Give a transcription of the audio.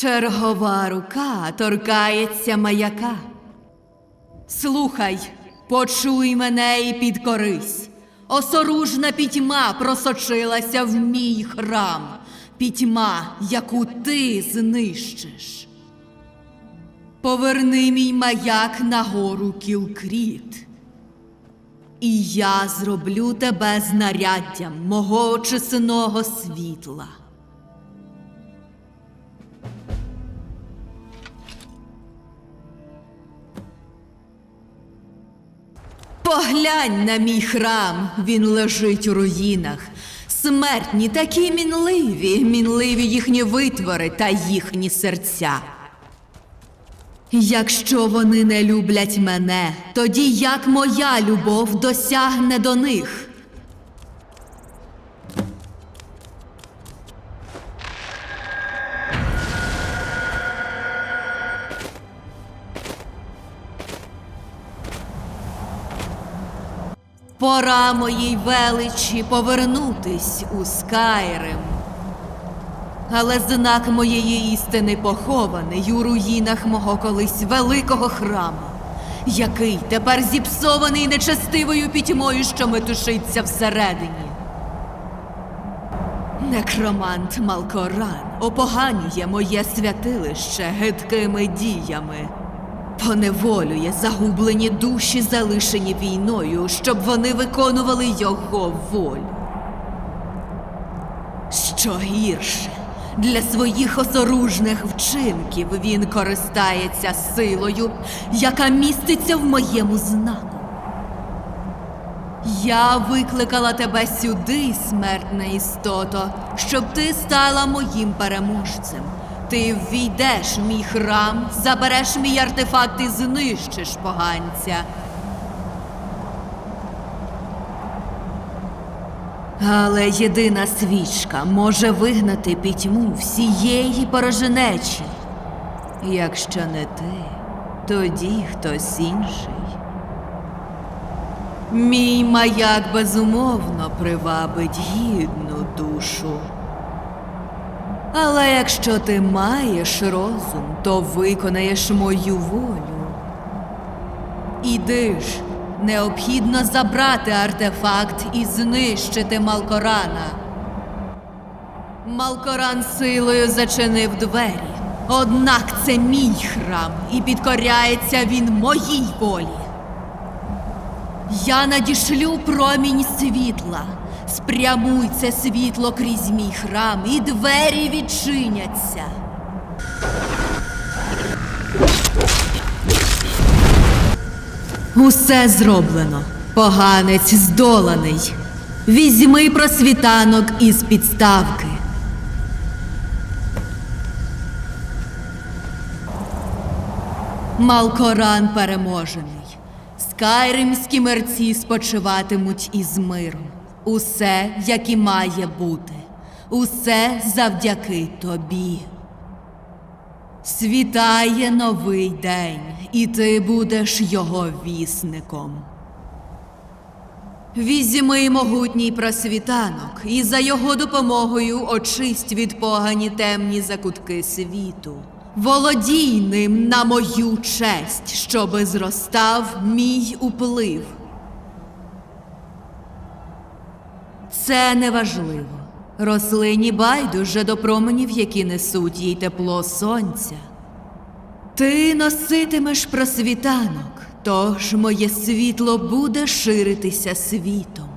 Чергова рука торкається маяка. Слухай, почуй мене і підкорись. Осоружна пітьма просочилася в мій храм, пітьма, яку ти знищиш. Поверни мій маяк на гору Кілкріт. І я зроблю тебе знаряддям мого чесного світла. Поглянь на мій храм, він лежить у руїнах. Смертні такі мінливі, мінливі їхні витвори та їхні серця. Якщо вони не люблять мене, тоді як моя любов досягне до них? Пора моїй величі повернутись у Скайрим. Але знак моєї істини похований у руїнах мого колись великого храму, який тепер зіпсований нечестивою пітьмою, що метушиться всередині. Некромант Малкоран опоганює моє святилище гидкими діями, поневолює загублені душі, залишені війною, щоб вони виконували його волю. Що гірше, для своїх осоружних вчинків він користається силою, яка міститься в моєму знаку. Я викликала тебе сюди, смертна істото, щоб ти стала моїм переможцем. Ти ввійдеш мій храм, забереш мій артефакт і знищиш поганця. Але єдина свічка може вигнати пітьму всієї пороженечі. Якщо не ти, тоді хтось інший. Мій маяк безумовно привабить гідну душу. Але якщо ти маєш розум, то виконаєш мою волю. Іди ж, необхідно забрати артефакт і знищити Малкорана. Малкоран силою зачинив двері. Однак це мій храм, і підкоряється він моїй волі. Я надішлю промінь світла. Спрямуй це світло крізь мій храм, і двері відчиняться. Усе зроблено. Поганець здоланий. Візьми просвітанок із підставки. Малкоран переможений. Скайримські мерці спочиватимуть із миром. Усе, як і має бути. Усе завдяки тобі. Світає новий день, і ти будеш його вісником. Візьми могутній просвітанок, і за його допомогою очисть від погані темні закутки світу. Володій ним на мою честь, щоби зростав мій уплив. Це неважливо. Рослині байдуже до променів, які несуть їй тепло сонця. Ти носитимеш просвітанок, тож моє світло буде ширитися світом.